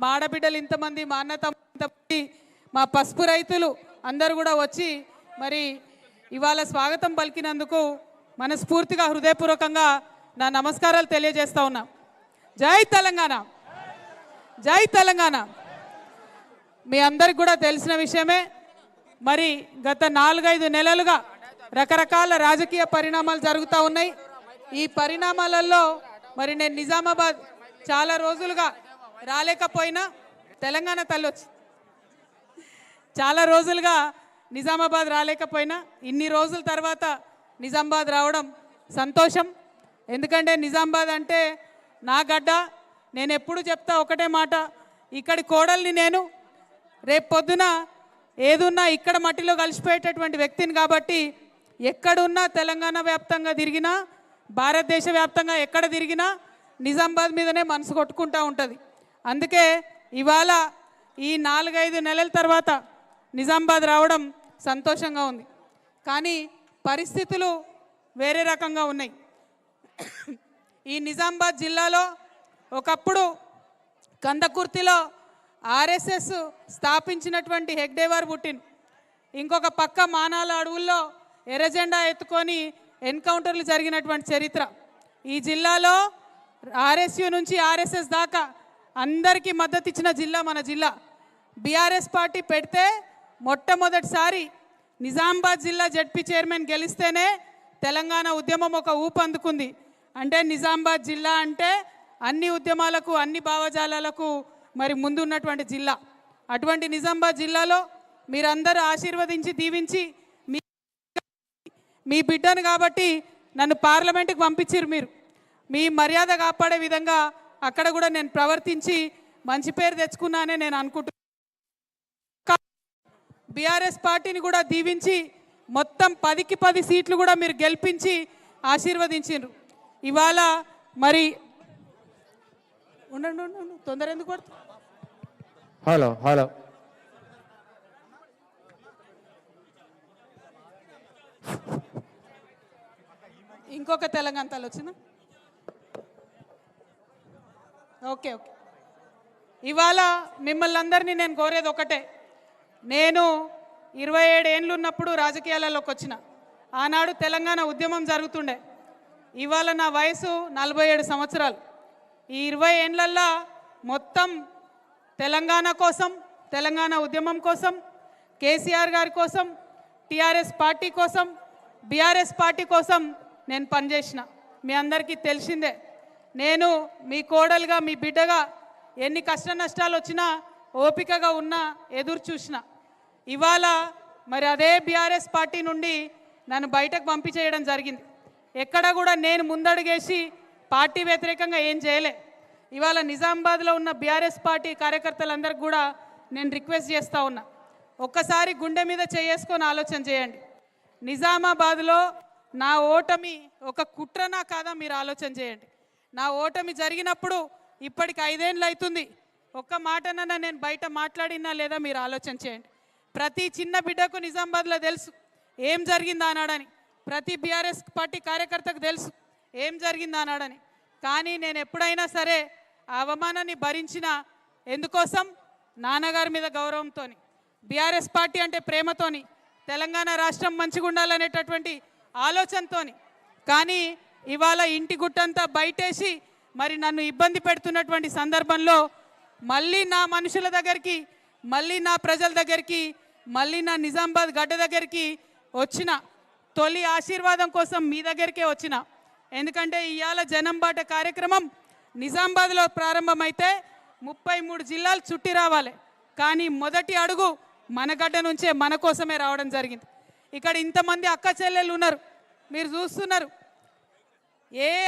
మా ఆడబిడ్డలు ఇంతమంది మా అన్న ఇంతమంది మా పసుపు రైతులు అందరూ కూడా వచ్చి మరి ఇవాళ స్వాగతం పలికినందుకు మనస్ఫూర్తిగా హృదయపూర్వకంగా నా నమస్కారాలు తెలియజేస్తా ఉన్నా. జై తెలంగాణ! జై తెలంగాణ! మీ అందరికి కూడా తెలిసిన విషయమే మరి గత నాలుగైదు నెలలుగా రకరకాల రాజకీయ పరిణామాలు జరుగుతూ ఉన్నాయి. ఈ పరిణామాలలో మరి నేను నిజామాబాద్ చాలా రోజులుగా రాలేకపోయినా తెలంగాణ తల్లి వచ్చి చాలా రోజులుగా నిజామాబాద్ రాలేకపోయినా ఇన్ని రోజుల తర్వాత నిజామాబాద్ రావడం సంతోషం. ఎందుకంటే నిజామాబాద్ అంటే నా గడ్డ. నేను ఎప్పుడు చెప్తా ఒకటే మాట. ఇక్కడి కోడల్ని నేను రేపు పొద్దున ఏదున్నా ఇక్కడ మట్టిలో కలిసిపోయేటటువంటి వ్యక్తిని కాబట్టి ఎక్కడున్నా తెలంగాణ వ్యాప్తంగా తిరిగినా భారతదేశ వ్యాప్తంగా ఎక్కడ తిరిగినా నిజామాబాద్ మీదనే మనసు కొట్టుకుంటూ ఉంటుంది. అందుకే ఇవాళ ఈ నాలుగైదు నెలల తర్వాత నిజామాబాద్ రావడం సంతోషంగా ఉంది. కానీ పరిస్థితులు వేరే రకంగా ఉన్నాయి. ఈ నిజామాబాద్ జిల్లాలో ఒకప్పుడు కందకుర్తిలో ఆర్ఎస్ఎస్ స్థాపించినటువంటి హెగ్డేవార్ పుట్టిన్. ఇంకొక పక్క మానాల అడవుల్లో ఎర్రజెండా ఎత్తుకొని ఎన్కౌంటర్లు జరిగినటువంటి చరిత్ర. ఈ జిల్లాలో ఆర్ఎస్యు నుంచి ఆర్ఎస్ఎస్ దాకా అందరికీ మద్దతు ఇచ్చిన జిల్లా మన జిల్లా. బీఆర్ఎస్ పార్టీ పెడితే మొట్టమొదటిసారి నిజామాబాద్ జిల్లా జడ్పీ చైర్మన్ గెలిస్తేనే తెలంగాణ ఉద్యమం ఒక ఊపందుకుంది అంటే నిజామాబాద్ జిల్లా అంటే అన్ని ఉద్యమాలకు అన్ని భావజాలాలకు మరి ముందున్నటువంటి జిల్లా. అటువంటి నిజామాబాద్ జిల్లాలో మీరందరూ ఆశీర్వదించి దీవించి మీ మీ బిడ్డను కాబట్టి నన్ను పార్లమెంట్కి పంపించారు మీరు. మీ మర్యాద కాపాడే విధంగా అక్కడ కూడా నేను ప్రవర్తించి మంచి పేరు తెచ్చుకున్నానే నేను అనుకుంటున్నాను బీఆర్ఎస్ పార్టీని కూడా దీవించి మొత్తం పదికి పది సీట్లు కూడా మీరు గెలిపించి ఆశీర్వదించారు ఇవాళ మరి ఉండండి ఉండండి. తొందర ఎందుకు పడుతుంది హలో హలో. ఇంకొక తెలంగాణ తల్లి వచ్చిందా? Okay okay. ఇవాళ మిమ్మల్ని అందరినీ నేను కోరేది ఒకటే. నేను ఇరవై ఏడు ఏండ్లు ఉన్నప్పుడు రాజకీయాలలోకి వచ్చిన. ఆనాడు తెలంగాణ ఉద్యమం జరుగుతుండే. ఇవాళ నా వయసు నలభై ఏడు సంవత్సరాలు. ఈ ఇరవై ఏండ్లల్లో మొత్తం తెలంగాణ కోసం తెలంగాణ ఉద్యమం కోసం కేసీఆర్ గారి కోసం టీఆర్ఎస్ పార్టీ కోసం బీఆర్ఎస్ పార్టీ కోసం నేను పనిచేసిన. మీ అందరికీ తెలిసిందే. నేను మీ కోడలుగా మీ బిడ్డగా ఎన్ని కష్ట నష్టాలు వచ్చినా ఓపికగా ఉన్నా ఎదురు చూసిన. ఇవాళ మరి అదే బీఆర్ఎస్ పార్టీ నుండి నన్ను బయటకు పంపించేయడం జరిగింది. ఎక్కడ కూడా నేను ముందడుగేసి పార్టీ వ్యతిరేకంగా ఏం చేయలే. ఇవాళ నిజామాబాద్లో ఉన్న బీఆర్ఎస్ పార్టీ కార్యకర్తలందరికీ కూడా నేను రిక్వెస్ట్ చేస్తూ ఉన్నా. ఒక్కసారి గుండె మీద చేసుకొని ఆలోచన చేయండి. నిజామాబాద్లో నా ఓటమి ఒక కుట్రనా కాదా మీరు ఆలోచన చేయండి. నా ఓటమి జరిగినప్పుడు ఇప్పటికి ఐదేళ్ళు అవుతుంది ఒక్క మాటనన్నా నేను బయట మాట్లాడినా లేదా మీరు ఆలోచన చేయండి. ప్రతి చిన్న బిడ్డకు నిజామాబాద్లో తెలుసు. ఏం జరిగింది అన్నాడని ప్రతి బీఆర్ఎస్ పార్టీ కార్యకర్తకు తెలుసు. ఏం జరిగింది అన్నాడని కానీ నేను ఎప్పుడైనా సరే ఆ అవమానాన్ని భరించిన ఎందుకోసం? నాన్నగారి మీద గౌరవంతోని. బీఆర్ఎస్ పార్టీ అంటే ప్రేమతోని. తెలంగాణ రాష్ట్రం మంచిగా ఉండాలనేటటువంటి ఆలోచనతోని. కానీ ఇవాళ ఇంటి గుట్టంతా బయటేసి మరి నన్ను ఇబ్బంది పెడుతున్నటువంటి సందర్భంలో మళ్ళీ నా మనుషుల దగ్గరికి మళ్ళీ నా ప్రజల దగ్గరికి మళ్ళీ నా నిజామాబాద్ గడ్డ దగ్గరికి వచ్చిన తొలి ఆశీర్వాదం కోసం మీ దగ్గరికే వచ్చిన. ఎందుకంటే ఇవాళ జనం బాట కార్యక్రమం నిజామాబాద్లో ప్రారంభమైతే ముప్పై మూడు జిల్లాలు చుట్టి రావాలి. కానీ మొదటి అడుగు మన గడ్డ నుంచే మన కోసమే రావడం జరిగింది. ఇక్కడ ఇంతమంది అక్క చెల్లెళ్ళు ఉన్నారు. మీరు చూస్తున్నారు. ఏ